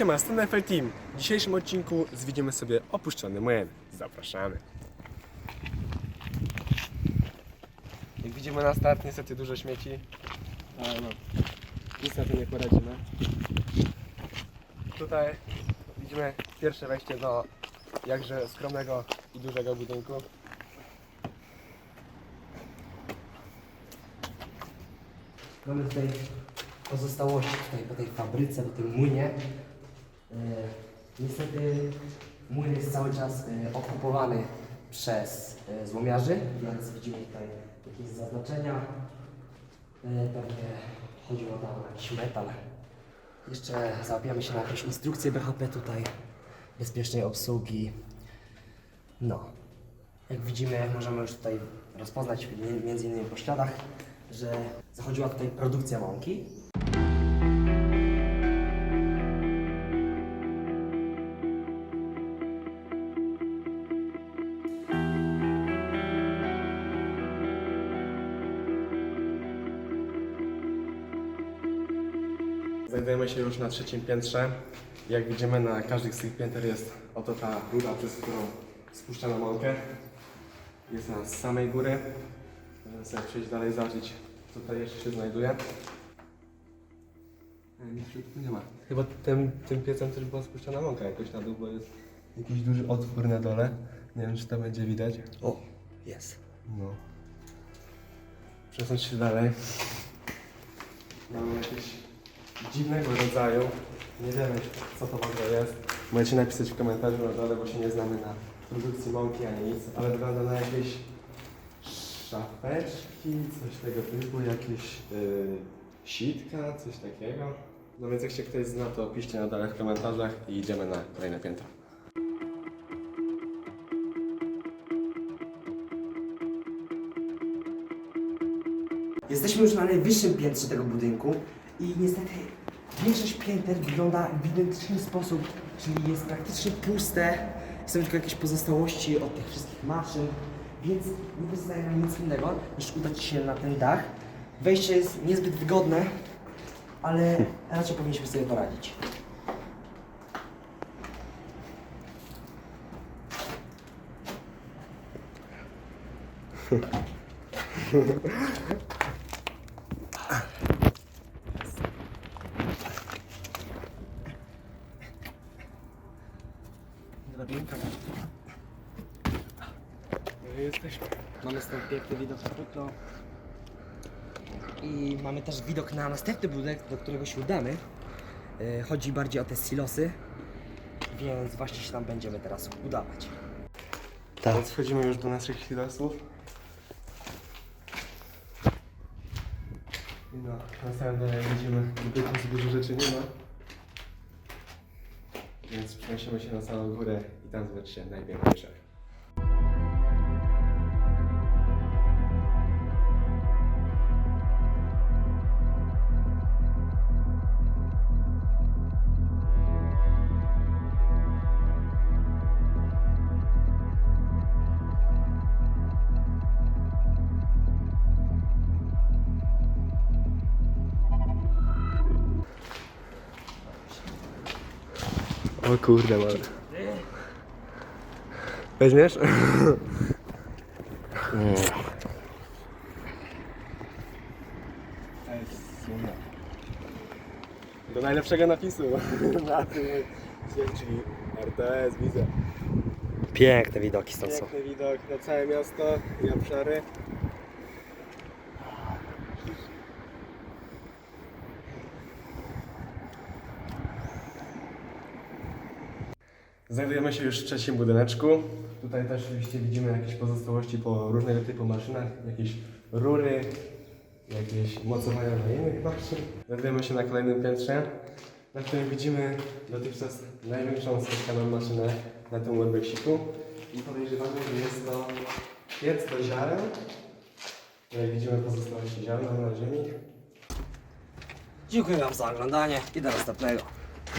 Siema, Stan FL Team. W dzisiejszym odcinku zwiedzimy sobie opuszczony młyn. Zapraszamy. Jak widzimy na start, niestety dużo śmieci. Ale no, niestety nie poradzimy. Tutaj widzimy pierwsze wejście do jakże skromnego i dużego budynku. Mamy tutaj pozostałości tutaj po tej fabryce, po tym młynie. E, niestety młyn jest cały czas e, okupowany przez e, złomiarzy, więc widzimy tutaj jakieś zaznaczenia. Pewnie chodziło tam o jakiś metal. Jeszcze załapiamy się na jakąś instrukcję BHP tutaj, bezpiecznej obsługi. No, jak widzimy, możemy już tutaj rozpoznać mi- między innymi po śladach, że zachodziła tutaj produkcja mąki. Znajdujemy się już na trzecim piętrze. Jak widzimy na każdych z tych pięter jest oto ta rura, przez którą spuszczamy mąkę. Jest ona z samej góry. Możemy sobie przejść dalej, zobaczyć co tutaj jeszcze się znajduje. E, Nic nie ma. Chyba tym, tym piecem też była spuszczona mąka jakoś na dół, bo jest jakiś duży otwór na dole. Nie wiem czy to będzie widać. O, jest. No. Przesunąć się dalej. Mamy jakieś dziwnego rodzaju. Nie wiemy co to w ogóle jest. Możecie napisać w komentarzu na dole, bo się nie znamy na produkcji mąki ani nic, ale wygląda na jakieś szafeczki, coś tego typu, jakieś yy, sitka, coś takiego. No więc jak się ktoś zna, to piszcie na dole w komentarzach i idziemy na kolejne piętro. Jesteśmy już na najwyższym piętrze tego budynku i niestety większość pięter wygląda w identyczny sposób, czyli jest praktycznie puste, są tylko jakieś pozostałości od tych wszystkich maszyn, więc nie pozostaje nam nic innego niż udać się na ten dach. Wejście jest niezbyt wygodne, ale raczej powinniśmy sobie poradzić. Drabinka. No i jesteśmy. Mamy stąd piękny widok na płótno. I mamy też widok na następny budynek, do którego się udamy. E, Chodzi bardziej o te silosy, więc właśnie się tam będziemy teraz udawać. Tak. Więc wchodzimy już do naszych silosów. I no, na samym dole widzimy, że dużo rzeczy nie ma. Więc przenosimy się na samą górę i tam zobaczycie najpiękniejsze. O kurde, mamy. Weźmiesz? Do najlepszego napisu na tym czyli RTS, widzę. Piękne widoki stąd są. Piękny widok na całe miasto i obszary. Znajdujemy się już w trzecim budyneczku. Tutaj też oczywiście widzimy jakieś pozostałości po różnego typu maszynach, jakieś rury, jakieś mocowania na innych maszyn. Znajdujemy się na kolejnym piętrze, na którym widzimy dotychczas największą spotkaną maszynę na tym urbeksiku. I podejrzewamy, że jest to piec do ziaren. Jak widzimy pozostałości ziarna na ziemi. Dziękuję Wam za oglądanie i do następnego.